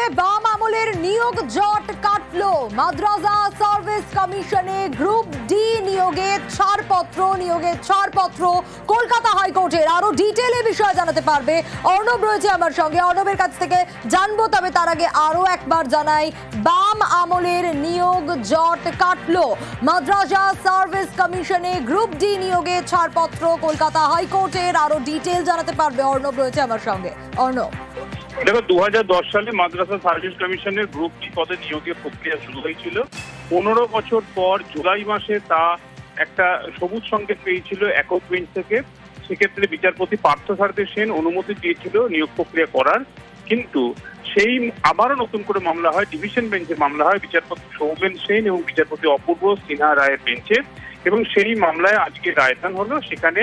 রাজ্যে বাম আমলের নিয়োগ জট কাটলো। মাদ্রাসা সার্ভিস কমিশনে গ্রুপ ডি নিয়োগে ছাড়পত্র নিয়োগের ছাড়পত্র কলকাতা হাইকোর্টের। আরও ডিটেলে বিষয়ে জানাতে পারবে অর্ণব রয়েছে আমার সঙ্গে। অর্ণবের কাছ থেকে জানব, তবে তার আগে আরও একবার জানাই, বাম আমলের নিয়োগ জট কাটলো। মাদ্রাসা সার্ভিস কমিশনে গ্রুপ ডি নিয়োগে ছাড়পত্র কলকাতা হাইকোর্টের। আরও ডিটেল জানাতে পারবে অর্ণব রয়েছে আমার সঙ্গে। অর্ণব। দেখো দু হাজার দশ সালে মাদ্রাসা সার্ভিস কমিশনের গ্রুপ ডি পদে নিয়োগের প্রক্রিয়া শুরু হয়েছিল। পনেরো বছর পর জুলাই মাসে তা একটা সবুজ সংকেত পেয়েছিল একক বেঞ্চ থেকে। সেক্ষেত্রে বিচারপতি পার্থ সারথী সেন অনুমতি দিয়েছিল নিয়োগ প্রক্রিয়া করার। কিন্তু সেই আবারও নতুন করে মামলা হয়, ডিভিশন বেঞ্চে মামলা হয় বিচারপতি সৌমেন সেন এবং বিচারপতি অপূর্ব সিনহা রায়ের বেঞ্চে। এবং সেই মামলায় আজকে রায়দান হলো, সেখানে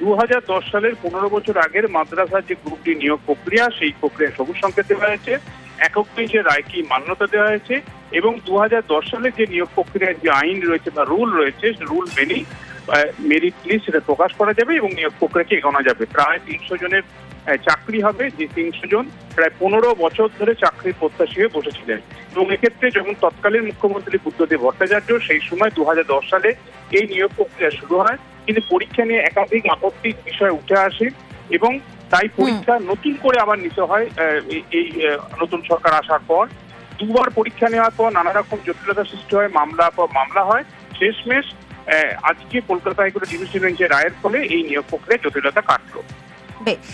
দু হাজার দশ সালের পনেরো বছর আগের মাদ্রাসার যে গ্রুপটি নিয়োগ প্রক্রিয়া, সেই প্রক্রিয়া সবুজ সংকেত দেওয়া হয়েছে। একক বেঞ্চের রায়কে মান্যতা দেওয়া হয়েছে? এবং দু সালের যে নিয়োগ প্রক্রিয়ার যে আইন রয়েছে বা রুল রয়েছে রুল মেনেই মেরিট লিস্ট সেটা প্রকাশ করা যাবে এবং নিয়োগ প্রক্রিয়াকে এগোনো যাবে। প্রায় তিনশো জনের চাকরি হবে। যে তিনশো জন প্রায় পনেরো বছর ধরে চাকরির প্রত্যাশী হয়ে বসেছিলেন। এবং এক্ষেত্রে যখন তৎকালীন মুখ্যমন্ত্রী বুদ্ধদেব ভট্টাচার্য, সেই সময় দু হাজার দশ সালে এই নিয়োগ প্রক্রিয়া শুরু হয়। কিন্তু পরীক্ষা নিয়ে একাধিক আপত্তির বিষয় উঠে আসে এবং তাই পরীক্ষা নতুন করে আবার নিতে হয় এই- নতুন সরকার আসার পর। দুবার পরীক্ষা নেওয়ার পর নানা রকম জটিলতা সৃষ্টি হয় মামলা পর মামলা হয়। শেষমেশ আজকে কলকাতা হাইকোর্টের ডিভিশন বেঞ্চের রায়ের ফলে এই নিয়োগ প্রক্রিয়া জটিলতা কাটলো। বেশ